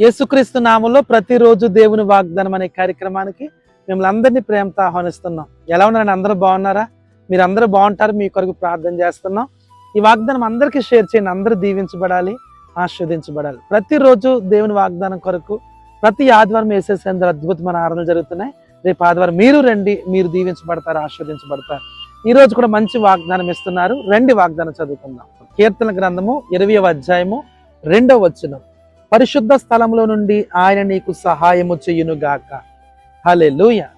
యేసుక్రీస్తు నామంలో ప్రతిరోజు దేవుని వాగ్దానం అనే కార్యక్రమానికి మిమ్మల్ని అందరినీ ప్రేమతో ఆహ్వానిస్తున్నాం. ఎలా ఉన్నారని అందరూ బాగున్నారా? మీరు అందరూ బాగుంటారు. మీ కొరకు ప్రార్థన చేస్తున్నాం. ఈ వాగ్దానం అందరికీ షేర్ చేయండి. అందరూ దీవించబడాలి ఆస్వాదించబడాలి ప్రతిరోజు దేవుని వాగ్దానం కొరకు ప్రతి ఆదివారం వేసేసేందుకు అద్భుతమైన ఆరాధనలు జరుగుతున్నాయి. రేపు ఆదివారం మీరు రండి. మీరు దీవించబడతారు ఆస్వాదించబడతారు ఈ రోజు కూడా మంచి వాగ్దానం ఇస్తున్నారు. రెండు వాగ్దానం చదువుకుందాం. కీర్తన గ్రంథము ఇరవై అధ్యాయము రెండవ వచనం. పరిశుద్ధ స్థలంలో నుండి ఆయన నీకు సహాయము చెయ్యును గాక హలే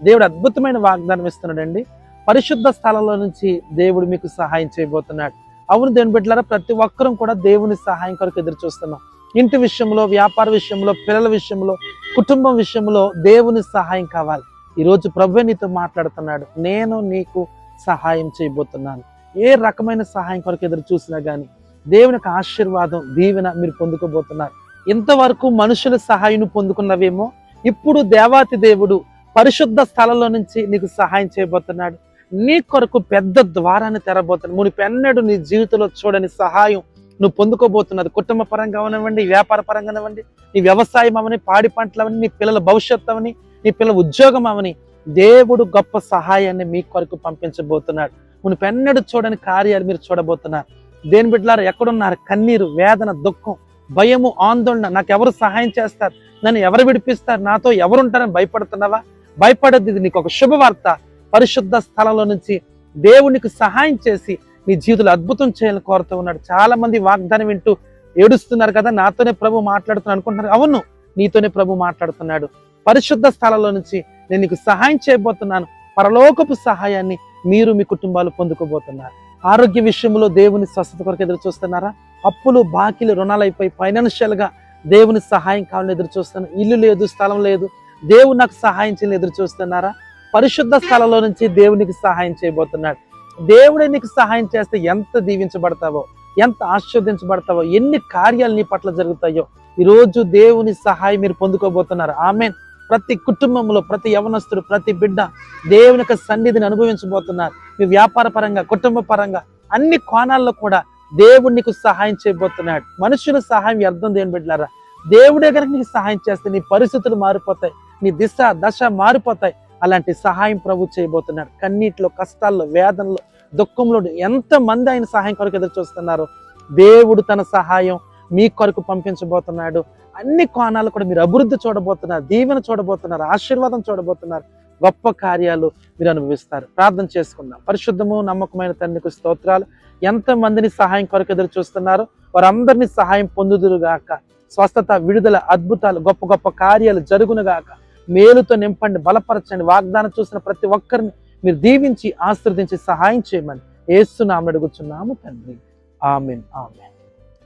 దేవుడు అద్భుతమైన వాగ్దానం ఇస్తున్నాడండి. పరిశుద్ధ స్థలంలో నుంచి దేవుడు మీకు సహాయం చేయబోతున్నాడు. అవును దేవుని బిడ్డలారా ప్రతి ఒక్కరూ కూడా దేవుని సహాయం కొరకు ఎదురు చూస్తున్నాం. ఇంటి విషయంలో వ్యాపార విషయంలో పిల్లల విషయంలో కుటుంబం విషయంలో దేవుని సహాయం కావాలి. ఈరోజు ప్రభు నీతో మాట్లాడుతున్నాడు. నేను నీకు సహాయం చేయబోతున్నాను. ఏ రకమైన సహాయం కొరకు ఎదురు చూసినా కానీ దేవుని యొక్క ఆశీర్వాదం దీవెన మీరు పొందుకోబోతున్నారు. ఇంతవరకు మనుషుల సహాయం పొందుకున్నవేమో? ఇప్పుడు దేవాతి దేవుడు పరిశుద్ధ స్థలంలో నుంచి నీకు సహాయం చేయబోతున్నాడు. నీ కొరకు పెద్ద ద్వారాన్ని తెరబోతున్నాడు. మునిపెన్నడు నీ జీవితంలో చూడని సహాయం నువ్వు పొందుకోబోతున్నది. కుటుంబ పరంగా అవనివ్వండి వ్యాపార పరంగా అవనివ్వండి నీ వ్యవసాయం అవని పాడి పంటలు అవని నీ పిల్లల భవిష్యత్తు అవని నీ పిల్లల ఉద్యోగం అవని దేవుడు గొప్ప సహాయాన్ని మీ కొరకు పంపించబోతున్నాడు. మునిపెన్నడు చూడని కార్యాలు మీరు చూడబోతున్నారు. దేని బిడ్డలారు ఎక్కడున్నారు? కన్నీరు వేదన దుఃఖం. భయము ఆందోళన నాకు ఎవరు సహాయం చేస్తారు? నన్ను ఎవరు విడిపిస్తారు? నాతో ఎవరుంటారని భయపడుతున్నావా? భయపడద్దు ఇది నీకు ఒక శుభవార్త. పరిశుద్ధ స్థలంలో నుంచి దేవునికి సహాయం చేసి నీ జీవితంలో అద్భుతం చేయాలని కోరుతూ ఉన్నాడు. చాలా మంది వాగ్దానం వింటూ ఏడుస్తున్నారు కదా నాతోనే ప్రభు మాట్లాడుతున్నాను అనుకుంటున్నారు. అవును నీతోనే ప్రభు మాట్లాడుతున్నాడు. పరిశుద్ధ స్థలంలో నుంచి నేను నీకు సహాయం చేయబోతున్నాను. పరలోకపు సహాయాన్ని మీరు మీ కుటుంబాలు పొందుకోబోతున్నారు. ఆరోగ్య విషయంలో దేవుని స్వస్థత కొరకు ఎదురు చూస్తున్నారా? అప్పులు బాకీలు రుణాలు అయిపోయి ఫైనాన్షియల్గా దేవుని సహాయం కావాలని ఎదురు చూస్తున్నారు. ఇల్లు లేదు స్థలం లేదు. దేవుడు నాకు సహాయం చేయాలని ఎదురు చూస్తున్నారా? పరిశుద్ధ స్థలంలో నుంచి దేవునికి సహాయం చేయబోతున్నాడు. దేవుడే నీకు సహాయం చేస్తే ఎంత దీవించబడతావో ఎంత ఆశ్చర్యించబడతావో ఎన్ని కార్యాలు నీ పట్ల జరుగుతాయో ఈరోజు దేవుని సహాయం మీరు పొందుకోబోతున్నారు. ఆమెన్. ప్రతి కుటుంబంలో ప్రతి యవనస్తుడు ప్రతి బిడ్డ దేవుని యొక్క సన్నిధిని అనుభవించబోతున్నారు. మీ వ్యాపార పరంగా కుటుంబ పరంగా అన్ని కోణాల్లో కూడా దేవుడు నీకు సహాయం చేయబోతున్నాడు. మనుషుల సహాయం అర్థం దేని బిడ్డలారా? దేవుడే కనుక నీకు సహాయం చేస్తే నీ పరిస్థితులు మారిపోతాయి నీ దిశ దశ మారిపోతాయి. అలాంటి సహాయం ప్రభు చేయబోతున్నాడు. కన్నీటిలో కష్టాల్లో వేదనలో దుఃఖంలో ఎంత మంది ఆయన సహాయం కొరకు ఎదురు చూస్తున్నారు? దేవుడు తన సహాయం మీ కొరకు పంపించబోతున్నాడు. అన్ని కోణాలు కూడా మీరు అభివృద్ధి చూడబోతున్నారు దీవెన చూడబోతున్నారు ఆశీర్వాదం చూడబోతున్నారు గొప్ప కార్యాలు మీరు అనుభవిస్తారు. ప్రార్థన చేసుకుందాం. పరిశుద్ధము నమ్మకమైన తండ్రికి స్తోత్రాలు. ఎంత మందిని సహాయం కొరకు ఎదురు చూస్తున్నారు? వారందరినీ సహాయం పొందుదురుగాక స్వస్థత విడుదల అద్భుతాలు గొప్ప గొప్ప కార్యాలు జరుగునుగాక మేలుతో నింపండి బలపరచండి. వాగ్దానం చూసిన ప్రతి ఒక్కరిని మీరు దీవించి ఆశీర్వదించి సహాయం చేయమని ఏస్తున్నాము అడుగుచున్నాము తండ్రి. Amen amen.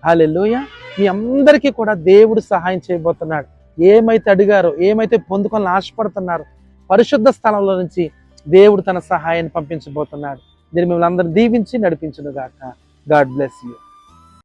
హాలెల్లుయ. మీ అందరికీ కూడా దేవుడు సహాయం చేయబోతున్నాడు. ఏమైతే అడిగారో ఏమైతే పొందుకొని ఆశపడుతున్నారో పరిశుద్ధ స్థలంలో నుంచి దేవుడు తన సహాయాన్ని పంపించబోతున్నాడు. దీన్ని మిమ్మల్ని అందరూ దీవించి నడిపించును గాక గాడ్ బ్లెస్ యూ.